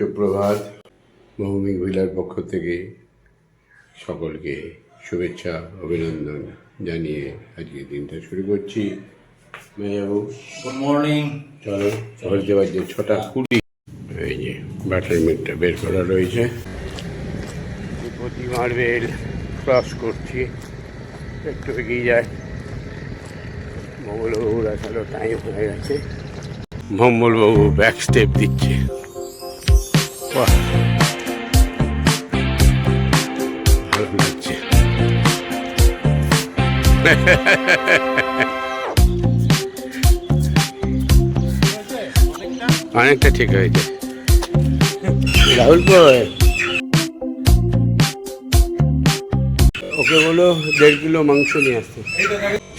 সুপ্রভাত ভৌমিক ভিলার পক্ষ থেকে সকলকে শুভেচ্ছা অভিনন্দন জানিয়ে আজকে দিনটা শুরু করছি। মেয়াবু গুড মর্নিং চলো বলতে বাজছে ছটা কুড়ি এই যে ব্যাটারি মিটটা বের করা রয়েছে। প্রতি মার্বেল ক্রস করছি একটু এগিয়ে যায় মঙ্গলবাবুর আসলে টাইম হয়ে গেছে। মঙ্গলবাবু ব্যাক স্টেপ দিচ্ছে। বাহ। ভালো লাগছে। অনেকটা ঠিক হয়েছে। রাহুল ওকে বলো দেড় কিলো মাংস নিয়ে আসতে।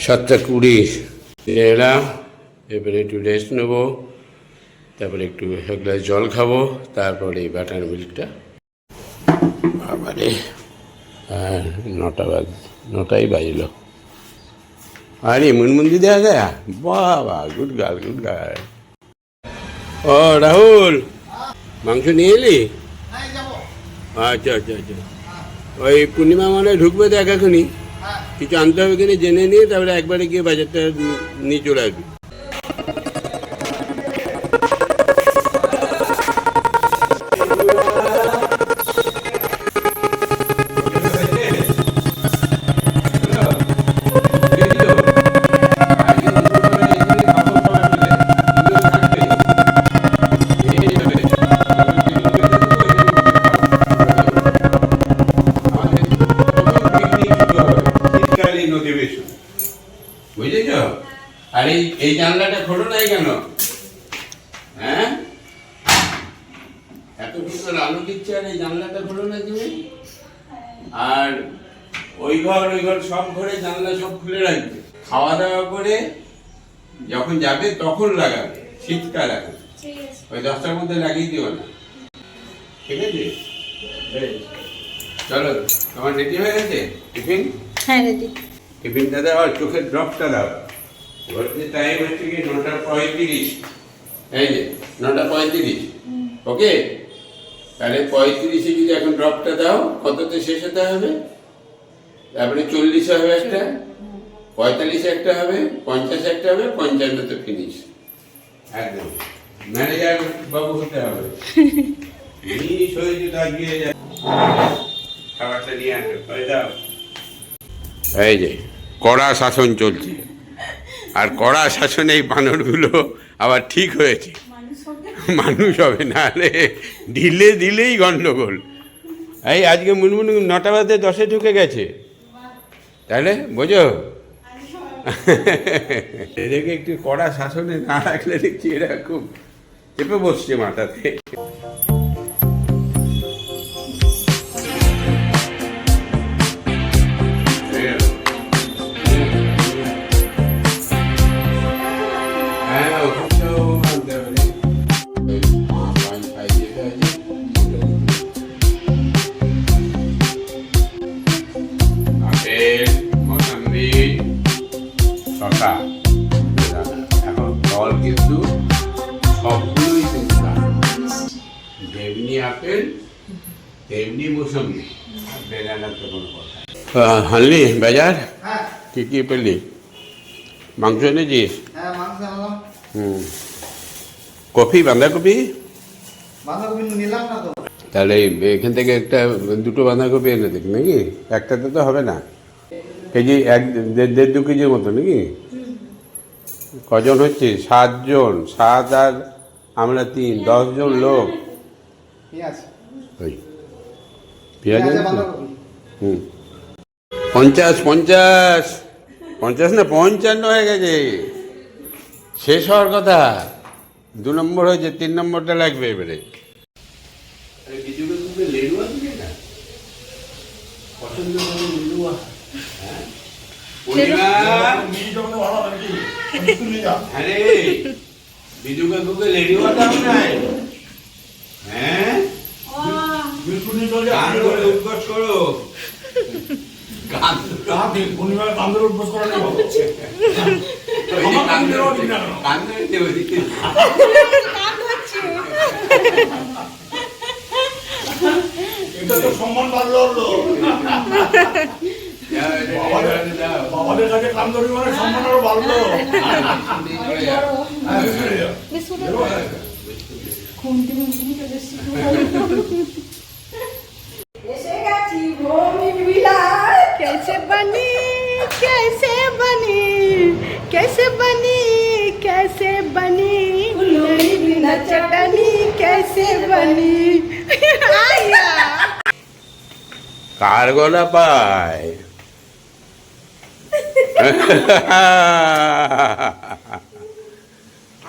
সাতটা কুড়ি। এলাম এবারে একটু রেস্ট নেব। তারপরে একটু এক গ্লাস জল খাব তারপরে বাটার মিল্কটা। বাবারে আর নটা বাজ নটাই বাজলো। আরে মুনমুন্দি দেওয়া যায় বাবা গুড গার্ল গুড গার্ল। ও রাহুল মাংস নিয়ে এলি? আচ্ছা আচ্ছা আচ্ছা। ওই পূর্ণিমা মানে ঢুকবে দেখ এখনই। কিছু আনতে হবে কিনা জেনে নিয়ে তারপরে একবারে গিয়ে বাজারটা নিয়ে চলে আসবি। তোমার রেডি হয়ে গেছে? টিফিন? হ্যাঁ রেডি। টিফিনটা দাও আর চোখের ড্রপটা দাও। ঘরতে টাইম হচ্ছে কি নটা পঁয়ত্রিশ। এই যে নটা পঁয়ত্রিশ। ওকে? তাহলে পঁয়ত্রিশে যদি এখন ড্রপটা দাও কততে শেষ হতে হবে? তারপরে চল্লিশ হবে একটা। পঁয়তাল্লিশ একটা হবে পঞ্চাশ একটা হবে পঞ্চান্নতে ফিনিশ একদম। ম্যানেজার বাবু হতে হবে। হয়ে যদি আগিয়ে যায়। খাবারটা এই যে, কড়া শাসন চলছে। আর কড়া শাসনে এই বানরগুলো আবার ঠিক হয়েছে। মানুষ হবে নাহলে ঢিলে দিলেই গন্ডগোল। এই আজকে মুনমুন নটা বাজে দশে ঢুকে গেছে। তাহলে বোঝো? এদেরকে একটু কড়া শাসনে না রাখলে দেখছি এরা খুব চেপে বসছে মাথাতে। তেমনি মৌসম্বি বেদানার তো কোনো কথা হানলি বাজার? হ্যাঁ কি কি পেলি? মাংস এনেছিস? হ্যাঁ মাংস আনলাম। হুম। কফি বাঁধাকপি? বাঁধাকপি নিলাম না তো। তাহলে এখান থেকে একটা দুটো বাঁধাকপি এনে দেখ নাকি? একটাতে তো হবে না। কেজি এক দেড় দেড় দু কেজির মতো নাকি? কজন হচ্ছে? সাতজন। সাত আর আমরা তিন দশজন লোক। পেঁয়াজ ওই পেঁয়াজ হুম। পঞ্চাশ পঞ্চাশ। পঞ্চাশ না পঞ্চান্ন হয়ে গেছে। শেষ হওয়ার কথা। দু নম্বর হয়েছে তিন নম্বরটা লাগবে এবারে। হ্যাঁ? বিজু কাকুকে লেডুয়া দাও নাই হ্যাঁ গান করে উৎকর্ষ করো। গান কান্দের উদ্বোস করা। নেই ধরছে তো সম্মান বাড়লো হলো। বাবাদের কাছে কাম ধরি মানে সম্মান আরও বাড়লো। হ্যাঁ, গেছি ভূমি বিলাস कैसे बनी कैसे बनी कैसे बनी कैसे बनी दही बिना चटनी कैसे बनी आया কার গলা পায়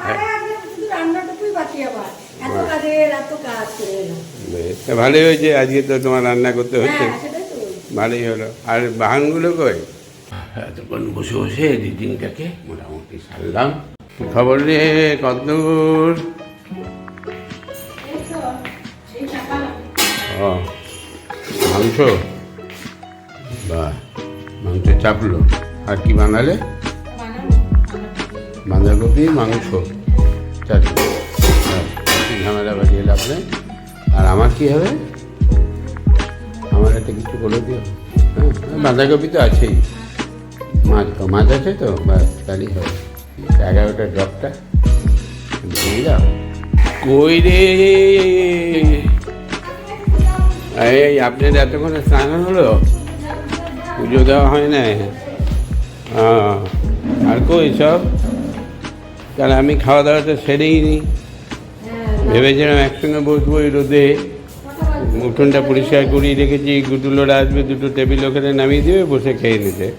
আরে আপনি শুধু রান্নাটুকুই বাকি আবার এত কাজের এত কাজ করে এলাম। বেশ, তা ভালোই হয়েছে আজকে তো তোমার রান্না করতে হচ্ছে। হ্যাঁ বলছি। ভালোই হলো। আর বাহানগুলো কই? এতক্ষণ বসে বসে রিডিংটাকে মোটামুটি সারলাম। খবর রে কতদূর? ও মাংস? বা মাংস চাপলো। আর কি বানালে? বাঁধাকপি। মাংস। চাটনি ঝামেলা বাজিয়ে লাভ নেই? আর আমার কি হবে? আমার একটা কিছু বলে দিও। হ্যাঁ বাঁধাকপি তো আছেই। মাছ মাছ আছে তো ব্যাস তাহলেই হবে। এগারোটা ড্রপটা দিয়ে কই রে? এই আপনার এতক্ষণে স্নান হলো? পুজো দেওয়া হয় না আর কই সব? তাহলে আমি খাওয়া দাওয়াটা সেরেই নি। হ্যাঁ ভেবেছিলাম একসঙ্গে বসবো এই রোদে। উঠোনটা পরিষ্কার করিয়ে রেখেছি গুটুলোরা আসবে, দুটো টেবিল ওখানে নামিয়ে দিবে, বসে খেয়ে নিতে।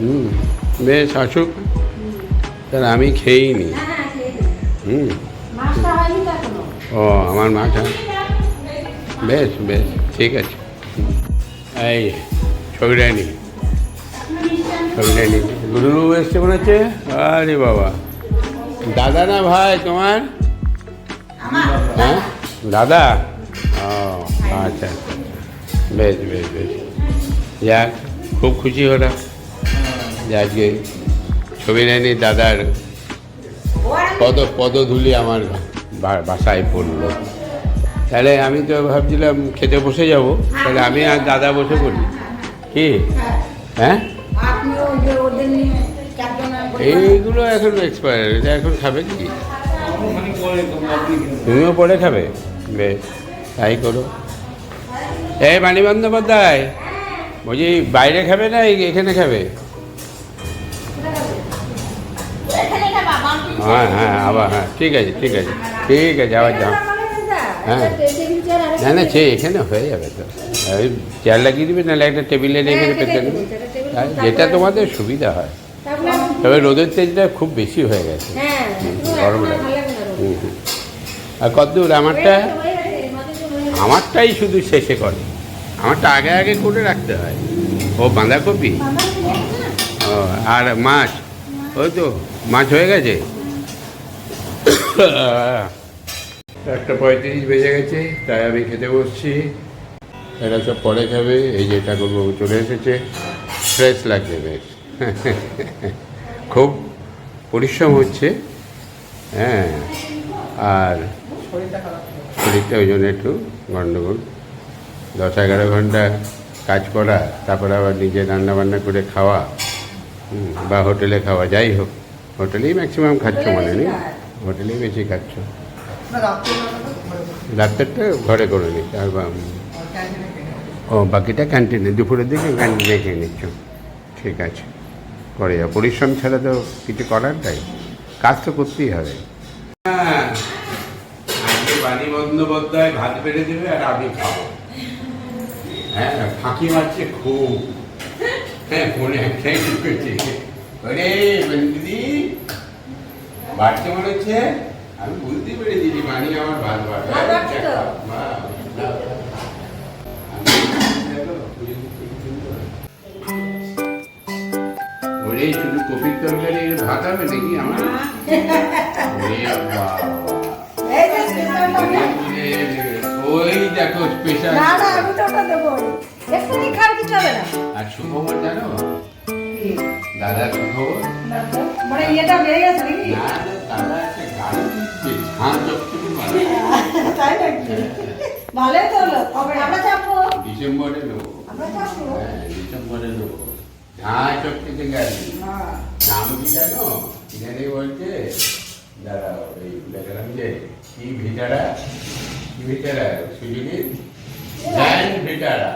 হুম, বেশ, আসুক। তাহলে আমি খেয়েই নি। হুম। ও, আমার মাথা বেশ বেশ, ঠিক আছে। এই ছবিটা নি। ছবিটা নি। গুরুবাবু এসছে মনে হচ্ছে? আরে বাবা। দাদা না ভাই, তোমার? হ্যাঁ। দাদা? ও আচ্ছা। বেশ বেশ বেশ। যাক খুব খুশি হলাম। যে আজকে ছবি নেয়নি দাদার। পদ পদধূলি আমার বা- বাসায় পড়ল। তাহলে আমি তো ভাবছিলাম খেতে বসে যাব। তাহলে আমি আর দাদা বসে পড়ি। কি? হ্যাঁ? এইগুলো এখন এক্সপায়ার এটা এখন খাবে কি? তুমিও পরে খাবে? বেশ তাই করো। এই মানি বন্দ্যোপাধ্যায় বলছি বাইরে খাবে না এই- এখানে খাবে? হ্যাঁ হ্যাঁ আবার হ্যাঁ ঠিক আছে ঠিক আছে ঠিক আছে আবার যাও। হ্যাঁ। না না সে এখানে হয়ে যাবে তো। ওই চেয়ার লাগিয়ে দিবে নাহলে একটা টেবিলে রেখে পেতে দেবে। যেটা তোমাদের সুবিধা হয়। তবে রোদের তেজটা খুব বেশি হয়ে গেছে। হ্যাঁ গরম লাগে। আর কতদূর আমারটা আমারটাই শুধু শেষে করে। আমারটা আগে আগে করে রাখতে হয়। ও, বাঁধাকপি? ও, আর মাছ? ওই তো, মাছ হয়ে গেছে? একটা পঁয়ত্রিশ বেজে গেছে, তাই আমি খেতে বসছি। এরা সব পরে খাবে, এই যে ঠাকুরবাবু চলে এসেছে। ফ্রেশ লাগছে বেশ। খুব পরিশ্রম হচ্ছে। হ্যাঁ আর শরীরটা ওই জন্য একটু গণ্ডগোল। দশ এগারো ঘণ্টা কাজ করা তারপরে আবার নিজে রান্না বান্না করে খাওয়া বা হোটেলে খাওয়া যাই হোক। হোটেলেই ম্যাক্সিমাম খাচ্ছ মনে নেই? হোটেলেই বেশি খাচ্ছ। না বেলাটা ঘরে রাত্রেরটা ঘরে করে নিচ্ছ আর। ও বাকিটা ক্যান্টিনে দুপুরের দিকে ক্যান্টিনে খেয়ে নিচ্ছ। ঠিক আছে করে যাও। পরিশ্রম ছাড়া তো কিছু করার নাই। কাজ তো করতেই হবে। হ্যাঁ বাণী বন্দ্যোপাধ্যায় ভাত বেড়ে দেবে আর আমি খাব। হ্যাঁ ফাঁকি মারছে খুব। হ্যাঁ ফোনে একটাই ঢুকেছে। ওরে দিদি বাড়তে মনে হচ্ছে আমি বুঝতে পেরেছি যে বাণী আমার ভাত বাড়বে। ওরে শুধু কপির তরকারি ভাত হবে নাকি আমার। এই ওই দেখো স্পেশাল না না আমি তো ওটা দেবো। এক্ষুনি খাওয়ার কিছু হবে না। আর সুখবর জানো? দাদা সুখবর মানে ইয়েটা বেড়ে গেছে নাকি? না না দাদা একটা গাড়ি দিচ্ছে ঝাঁ চকচকে মারা। তাই নাকি? ভালোই তো হলো। আমরা ডিসেম্বরে নেব। আমরা হ্যাঁ ডিসেম্বরে নেব। ঝাঁ চটকে থেকে আসবি নাম কি জানো? কিনে বলছে। যারা ওই দেখলাম যে কি ভিটারা? কি ভিটারা? ভিটারা।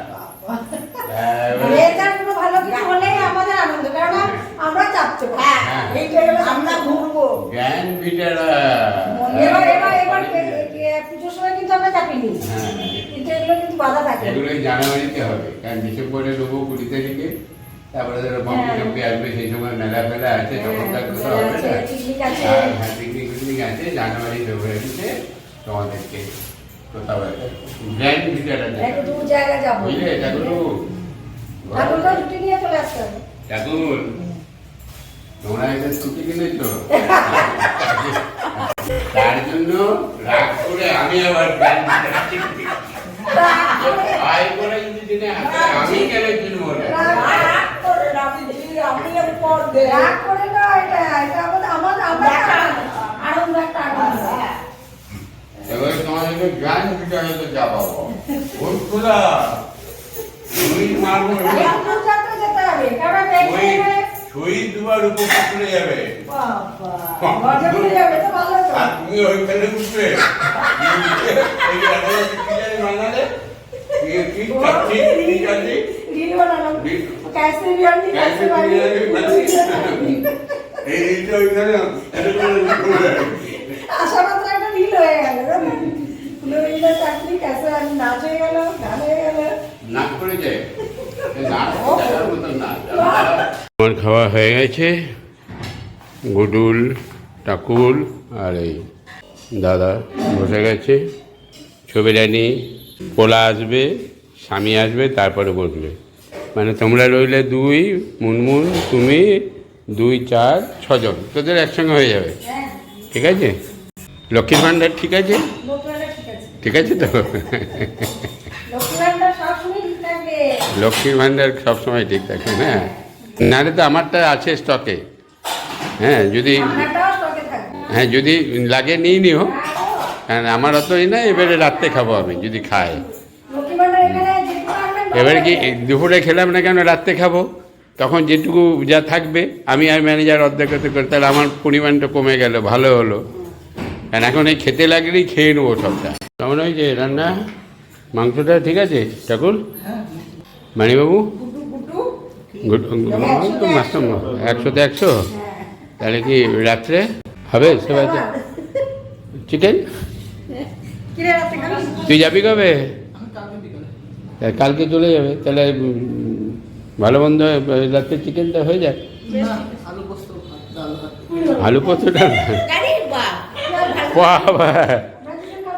আমরা চাপতে হ্যাঁ। এইটা আমরা ঘুরবো। জ্ঞান ভিটারা। এবার এবার এবার পে- পে- পুজোর সময় কিন্তু আমরা চাপিনি। হ্যাঁ। কিন্তু এগুলো কিন্তু বাধা থাকে। এগুলোই জানুয়ারিতে হবে। কারণ ডিসেম্বরে নেব কুড়ি তারিখে। তারপরে ধরো বম্বে টম্বে আসবে সেই সময় মেলা ফেলা আছে তখন তার কোথাও হবে না। আর হ্যাঁ পিকনিক আছে জানুয়ারি ফেব্রুয়ারিতে তোমাদেরকে কোথাও একটা গ্র্যান্ড বুঝলে ঠাকুর? ঠাকুর? তোমরা একটা ছুটি কিনেছো? তার জন্য রাগ করে আমি আবার আয় করে যদি আমি কেন কিনবো না, রাগ করে না, এটা এটা আমাদের আমার আমরা আনন্দ একটা আনন্দ এবার তোমাদেরকে গান ভিটারে তো যাবাবো ওর খোলা তুমি মারবো। যেতে হবে। কারণ শহীদ দুবার উপর চলে যাবে। বাবা যাবে তো ভালো তো আর তুমি ওইখানে উঠবে। বানালে? কি কি চাচ্ছি কি এইটা ওইখানে আশা মাত্র একটা হয়ে গেল চাকরি ক্যাসে নাচ হয়ে গেল গান হয়ে গেল করে যায় আমার খাওয়া হয়ে গেছে গুডুল টাকুল আর এই দাদা বসে গেছে ছবি রানি পোলা আসবে স্বামী আসবে তারপরে বসবে মানে তোমরা রইলে দুই, মুনমুন, তুমি দুই, চার, ছজন। তোদের একসঙ্গে হয়ে যাবে। ঠিক আছে? লক্ষ্মীর ভাণ্ডার ঠিক আছে? ঠিক আছে তো? লক্ষ্মীর ভাণ্ডার সবসময় ঠিক থাকে হ্যাঁ। নাহলে তো আমারটা আছে স্টকে হ্যাঁ যদি হ্যাঁ যদি লাগে নিয়ে নিও। হ্যাঁ আমার অতই না, এবারে রাত্রে খাব আমি, যদি খাই লক্ষ্মী ভান্ডার এখানে যেটুকু আনবেন এবারে কি দুপুরে খেলাম না কেন? রাত্রে খাব। তখন যেটুকু যা থাকবে আমি আর ম্যানেজার অর্ধেক হতে করে তাহলে আমার পরিমাণটা কমে গেল ভালো হলো। কারণ এখন এই খেতে লাগলেই খেয়ে নেব সবটা। কেমন হয়েছে রান্না? মাংসটা ঠিক আছে ঠাকুর? মানিবাবু? একশোতে একশো? তাহলে কি রাত্রে? হবে সবাই চিকেন? রাতে খাবি? তুই যাবি কবে আমি কালকে বিকালে তা কালকে চলে যাবে। তাহলে ভালো মন্দ রাত্রে চিকেনটা হয়ে যায়। আলু পোস্তটা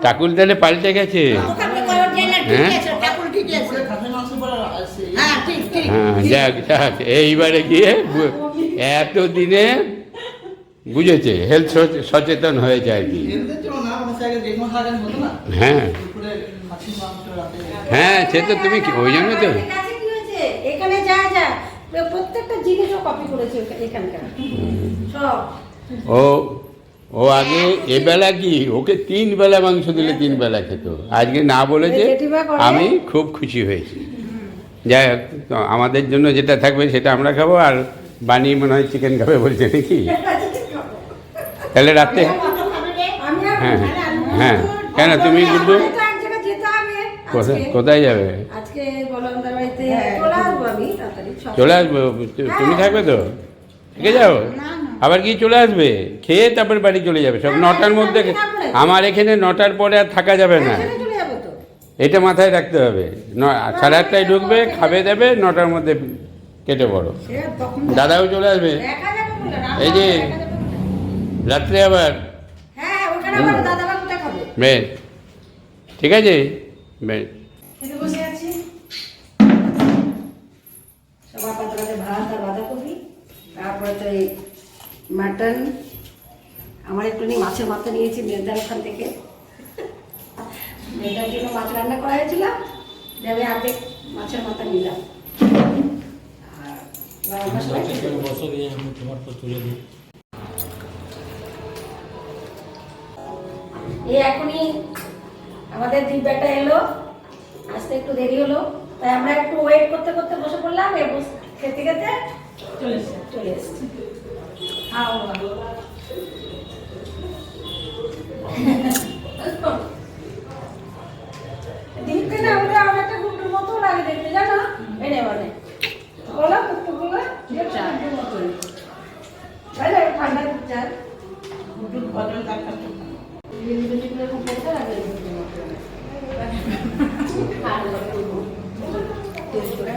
ঠাকুর তাহলে পাল্টে গেছে। হ্যাঁ? হ্যাঁ ঠিক ঠিক। হ্যাঁ যাক যাক এইবারে গিয়ে বু- এত দিনে বুঝেছে হেলথ সচেতন হয়েছে আর কি হ্যাঁ দুপুরে খাসির মাংস রাতে হ্যাঁ সে তো তুমি কি- ওই জন্য তো। এখানে যা যা প্রত্যেকটা জিনিসও কপি করেছে এখানকার। সব। ও ও আগে এবেলা কি? ওকে তিন বেলা মাংস দিলে তিন বেলা খেত। আজকে না বলেছে আমি খুব খুশি হয়েছি। যাই হোক আমাদের জন্য যেটা থাকবে সেটা আমরা খাব আর বানিয়ে মনে হয় চিকেন খাবে বলছে নাকি? তাহলে রাতে হ্যাঁ হ্যাঁ। কেন তুমি গুড্ডু আমি তো এক জায়গায় যেতে হবে কোথায় কোথায় যাবে? আজকে বলন্দার বাড়িতে চলে আসব আমি তাড়াতাড়ি চলে আসব। তুমি থাকবে তো? থেকে যাও? আবার কি চলে আসবে? খেয়ে তারপর বাড়ি চলে যাবে। সব নটার মধ্যে আমার এখানে নটার পরে আর থাকা যাবে না। এখানে চলে যাব তো। এটা মাথায় রাখতে হবে। ন- সাড়ে আটটায় ঢুকবে খাবে দেবে নটার মধ্যে কেটে পড়ো। দাদাও চলে আসবে। এই যে- রাত্রে আবার হ্যাঁ বেশ ঠিক আছে? বেশ। খেতে বসে আছি। সবার পাতে পাতে ভাত আর বাঁধাকপি তারপরে তো এই মাটন। আমার একটু নিয়ে মাছের মাথা নিয়েছি মেয়েদার ওখান থেকে। মেয়েদার জন্য মাছ রান্না করা হয়েছিল। আমি আর্ধেক মাছের মাথা নিলাম। আর গরম মশলা একটু- এই এখনই আমাদের দিব্যাটা এলো। আসতে একটু দেরি হলো। তাই আমরা একটু ওয়েট করতে করতে বসে পড়লাম এবং খেতে খেতে চলে এসছে। চলে এসছে। খাও না আমার মতো লাগে দেখতে জানো এনে মানে বলো ঠান্ডা বদল ডাক্তার বিন্দুগুলো খুব বেশি লাগে গুটুর মতো আর টেস্ট করে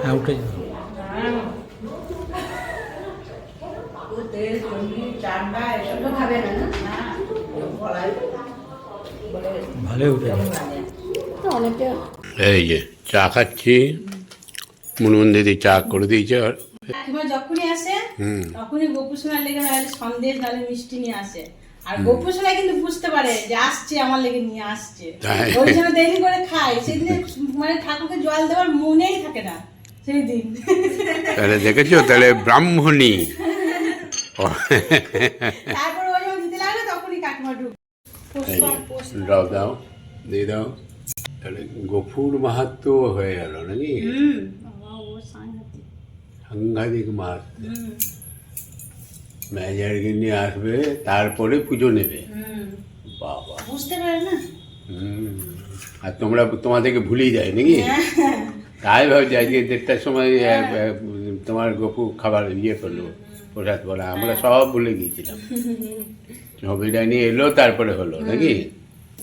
হ্যাঁ উঠে ভালো উঠে এই যে চা খাচ্ছি। মুনমুন দিদি চা করে দিয়েছে। আর যখনই আসে তখনই গোপু সোনার লেগে সন্দেশ নাহলে মিষ্টি নিয়ে আসে। আর গোপু সোনা কিন্তু বুঝতে পারে যে আসছে আমার লেগে নিয়ে আসছে। ওই জন্য দেরি করে খায়। সেদিনে মানে ঠাকুরকে জল দেওয়ার মনেই থাকে না। সেই দিন তাহলে দেখেছ? তাহলে ব্রাহ্মণী। তারপর ওই যখন দিতে লাগল তখনই কাকিমা ঢুক দাও দাও দিয়ে দাও। তাহলে গফুর মাহাত্ম হয়ে গেল নাকি? সাংঘাতিক। মাহাত্ম। ম্যাজার নিয়ে আসবে তারপরে পুজো নেবে। বাবা। বুঝতে পারে না? আর তোমরা তোমাদেরকে ভুলেই যায় নাকি? তাই ভাবছি আজকে দেড়টার সময় তোমার গপু খাবার ইয়ে করল প্রসাদ বলা আমরা সব ভুলে গিয়েছিলাম। ছবিটা নিয়ে এলো তারপরে হলো নাকি?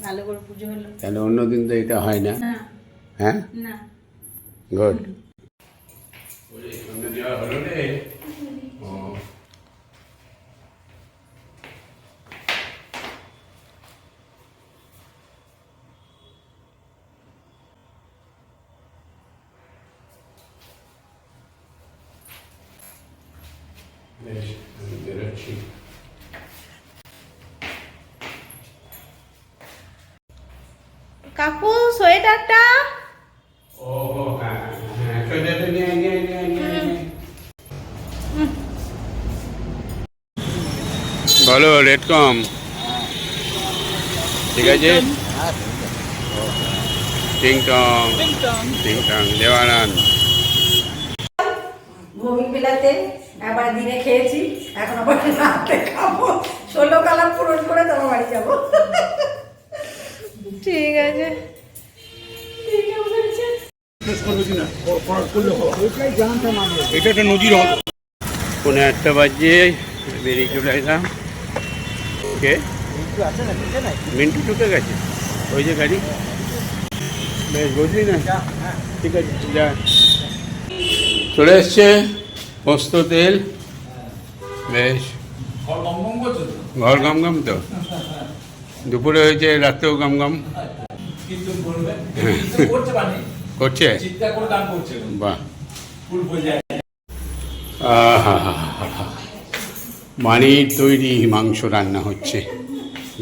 ভালো করে পুজো হলো। তাহলে অন্যদিন তো এটা হয় না। না। হ্যাঁ? গুড হলো রে ও বেশ আমি বেরোচ্ছি কাকু সোয়েটারটা ও হ্যাঁ সোয়েটারটা নিয়ে নিয়ে নিয়ে। বলো রেট কম। ঠিক আছে? টিং টং টিং টং দেওয়ানান ঘুমি বিলাতে একবার দিনে খেয়েছি এখন আবার রাতে খাব। ষোলো কালার পূরণ করে তোমার বাড়ি যাব। ঠিক আছে। এটা একটা নদীর হবে পনেরো একটা বাজে বেরিয়ে চলে এলাম কে? মিন্টু ঢুকে গেছে। ওই যে গাড়ি। বেশ বুঝলি না? ঠিক আছে চলে এসছে। পোস্ত তেল, বেশ। ঘর গম গম তো? দুপুরে হয়েছে রাত্রেও গম গম কিন্তু বলবে কিন্তু করতে পারি করছে? বাহ। মানির তৈরি মাংস রান্না হচ্ছে।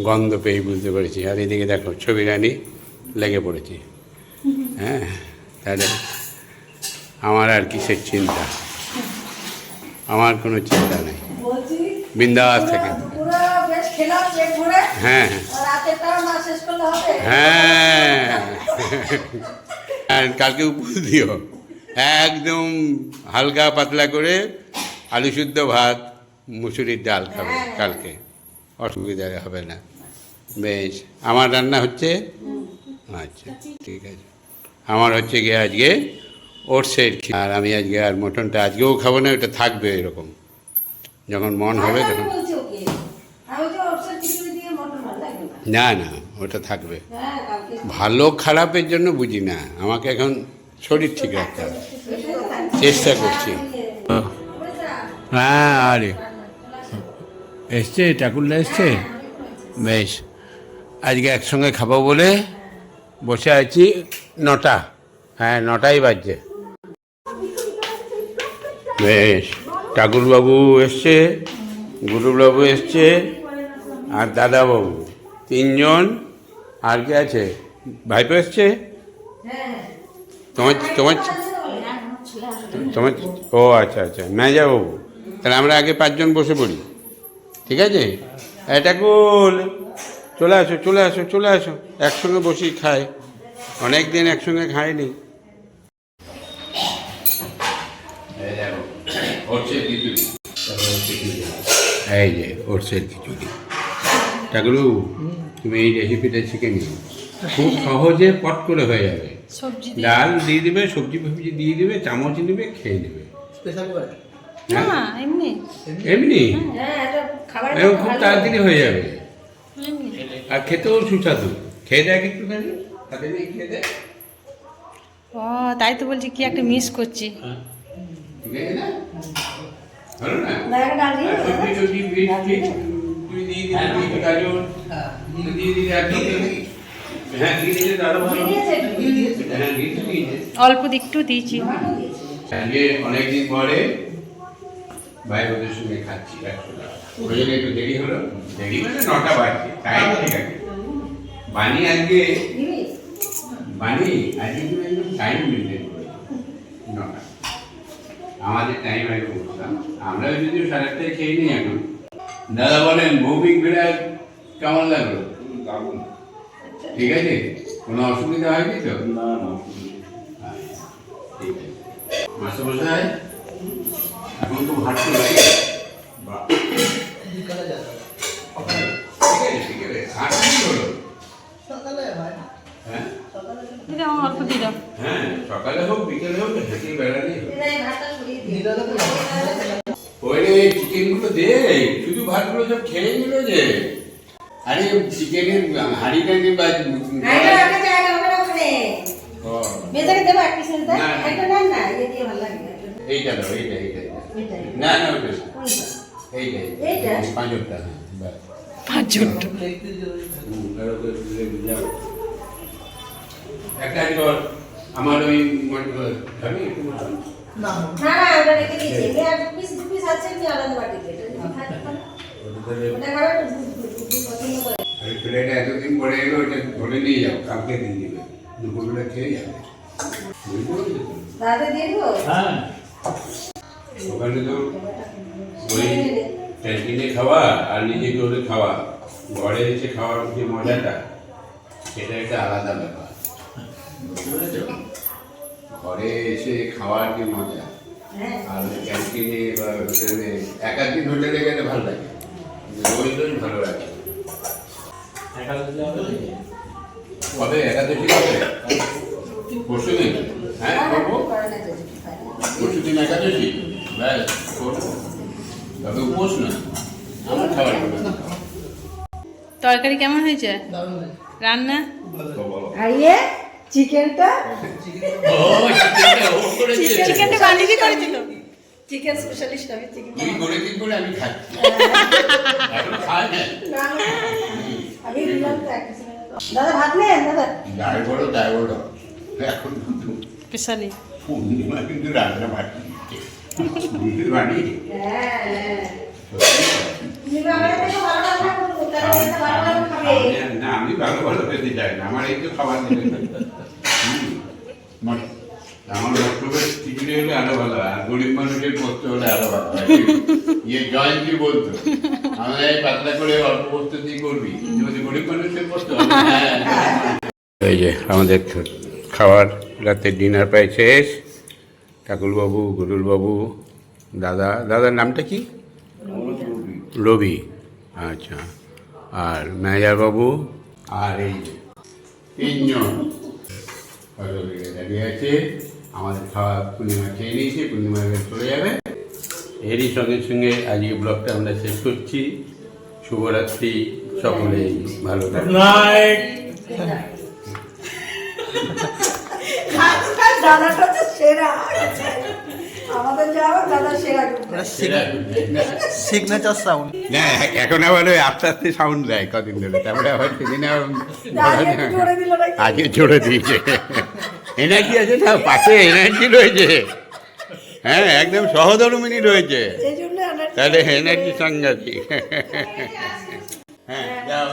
গন্ধ পেয়ে বুঝতে পেরেছি। আর এদিকে দেখো, ছবি রানি লেগে পড়েছে। হ্যাঁ তাহলে আমার আর কিসের চিন্তা? আমার কোনো চিন্তা নেই। বিন্দাস থেকে। হ্যাঁ হবে। হ্যাঁ। কালকে উপর দিও। একদম হালকা পাতলা করে আলু শুদ্ধ ভাত মুসুরির ডাল খাবে কালকে। অসুবিধা হবে না। বেশ। আমার রান্না হচ্ছে? আচ্ছা ঠিক আছে। আমার হচ্ছে গিয়ে আজকে ওটসের আর আমি আজকে আর মটনটা আজকেও খাব না ওটা থাকবে এরকম। যখন মন হবে তখন। না। না না ওটা থাকবে। হ্যাঁ ভালো খারাপের জন্য বুঝি না। আমাকে এখন শরীর ঠিক রাখতে হবে। চেষ্টা করছি। হ্যাঁ। আরে। এসছে ঠাকুরদা এসছে? বেশ। আজকে একসঙ্গে খাব বলে বসে আছি নটা। হ্যাঁ নটাই বাজছে। বেশ। ঠাকুরবাবু এসছে, গুরুবাবু এসছে, আর দাদাবাবু। তিনজন, আর কে আছে? ভাইপো এসছে? তোমার তোমার তোমার ও আচ্ছা আচ্ছা। মেজা বাবু তাহলে আমরা আগে পাঁচজন বসে পড়ি। ঠিক আছে? এটা কুল চলে আসো চলে আসো চলে আসো। একসঙ্গে বসি খাই। অনেক দিন একসঙ্গে খাইনি। এই যে ওটসের খিচুড়ি টাকলু তুমি এই রেসিপিটা শিখে নিও। খুব সহজে পট করে হয়ে যাবে। সবজি ডাল দিয়ে দিবে সবজি ফবজি দিয়ে দিবে চামচ দিবে খেয়ে নেবে। না এমনি। এমনি? হ্যাঁ এটা খাবার এবং খুব তাড়াতাড়ি হয়ে যাবে। আর খেতেও সুস্বাদু। খেয়ে দেখ একটুখানি। হাতে নিয়ে খেয়ে দেখ। ও তাই তো বলছি কি একটা মিস করছি। ঠিক আছে না ভালো না দাদা ডাল দিয়ে আর দাও, সবজি দাদা। সবজি বিট তুই দিয়ে দিবি গাজর দিয়ে দিবি আর হ্যাঁ দিয়ে দিলে ভালো হ্যাঁ দিয়ে দিয়েছে অল্প একটু দিয়েছি। আজকে অনেকদিন পরে ভাই ওদের সঙ্গে খাচ্ছি ওই জন্য একটু দেরি হলো। দেরি মানে নটা বাজছে টাইম ঠিক আছে। বানি আজকে বানি আজকে টাইম মেনটেন করে নটা। আমাদের টাইম আগে বলতাম আমরা যদিও সাড়ে আটটায় খেয়ে নিই এখন। দাদা বলেন ভৌমিক বিড়াল কেমন লাগল? ঠিক আছে? কোনো অসুবিধা হয়নি তো? না না ঠিক আছে। মাস্টারমশাই এখন তো হাঁটতে যাবে ঠিক আছে ঠিক আছে। হাঁটতে কি হলো? সকালে হয় না। হ্যাঁ? দিদি আমার অল্প দিয়ে হ্যাঁ সকালে হোক বিকেলে হোক হেঁটে বেড়ালেই হবে দিদা, এই ভাতটা সরিয়ে দিয়ে। নিরালে তো ওই চিকেন দে শুধু ভাতগুলো সব খেয়ে নিল যে। আরে চিকেনের হাঁড়িটা নিয়ে লাগবে। এইটা দাও এইটা এইটা। এইটা। এইটাই। না না। ওটা এইটা এইটা? পাঁচটা হ্যাঁ ব্যাস। দেখতে জরুরি হুম, ভালো করে বুঝে বুঝাও। একটা কর আমার ওই একটু না না, না, রেখে দিয়েছি। আর দু আছে, আলাদা বাটিতে। পছন্দ করে। ওই প্লেটে এতদিন পরে এলো ধরে নিয়ে যাও কালকে দিয়ে দিবে দুপুরবেলা খেয়ে যাবে বুঝতে পারলি তো? দাদা দিয়ে দিবো? হ্যাঁ ওখানে তো ওই ক্যান্টিনে খাওয়া আর নিজে করে খাওয়া ঘরে এসে খাওয়ার যে মজাটা সেটা একটা আলাদা ব্যাপার ঘরে এসে খাওয়ার যে মজা? হ্যাঁ। আর ক্যান্টিনে বা হোটেলে একাধিক হোটেলে গেলে ভালো লাগে। রোজ রোজ ভালো লাগে। কবে? একাদশী কবে? পরশু দিন হ্যাঁ করব? করে না তো, যদি পরশু দিন একাদশী? ব্যাস করব। তবে উপোস না। আমার খাবার তরকারি কেমন হয়েছে? রান্না? ইয়ে চিকেনটা? ও চিকেনটা চিকেনটা বানিয়ে করেছিল। চিকেন স্পেশালিস্ট আমি চিকেন এখন খাই না দাও। দাদা ভাত নেন দাদা। দায় বড় এখন কিন্তু স্পেশালি। পূর্ণিমা কিন্তু রান্না হ্যাঁ হ্যাঁ আমি- না আমি ভালো ভালো খেতে চাই না। আমার এই তো খাবার মট- আমার মট্টবের খিচুড়ি হলে আরও ভালো আর গরিব মানুষের করতে হলে আরও ভালো হয়। ইয়ে জয়ন্তী বলতো আমাদের এই পাতলা করে অল্প বস্তু দিয়ে করবি। যদি গরিব মানুষের করতে এই যে আমাদের খাবার রাতের ডিনার প্রায় শেষ। ঠাকুরবাবু গরুলবাবু দাদা দাদার নামটা কি? রবি। আচ্ছা। আর ম্যানেজার বাবু আর এই তিনজন। ফটোগ্রাফি দাঁড়িয়ে আছে আমাদের খাওয়া পূর্ণিমা খেয়ে নিয়েছে পূর্ণিমা এবার চলে যাবে। এরই সঙ্গে সঙ্গে আজকে ব্লগটা আমরা শেষ করছি। শুভরাত্রি সকলেই ভালো দাদাটা তো সেরা। আমাদের যাওয়া দাদা সেরা সিগনেচার সাউন্ড না এখন আবার ওই আস্তে আস্তে সাউন্ড দেয় কদিন ধরে। তারপরে আবার সেদিন আগে জোরে দিয়েছে। এনার্জি আছে না? পাশে এনার্জি রয়েছে। হ্যাঁ একদম সহধর্মিনী রয়েছে। তাহলে এনার্জি সাংঘাতিক হ্যাঁ যাও।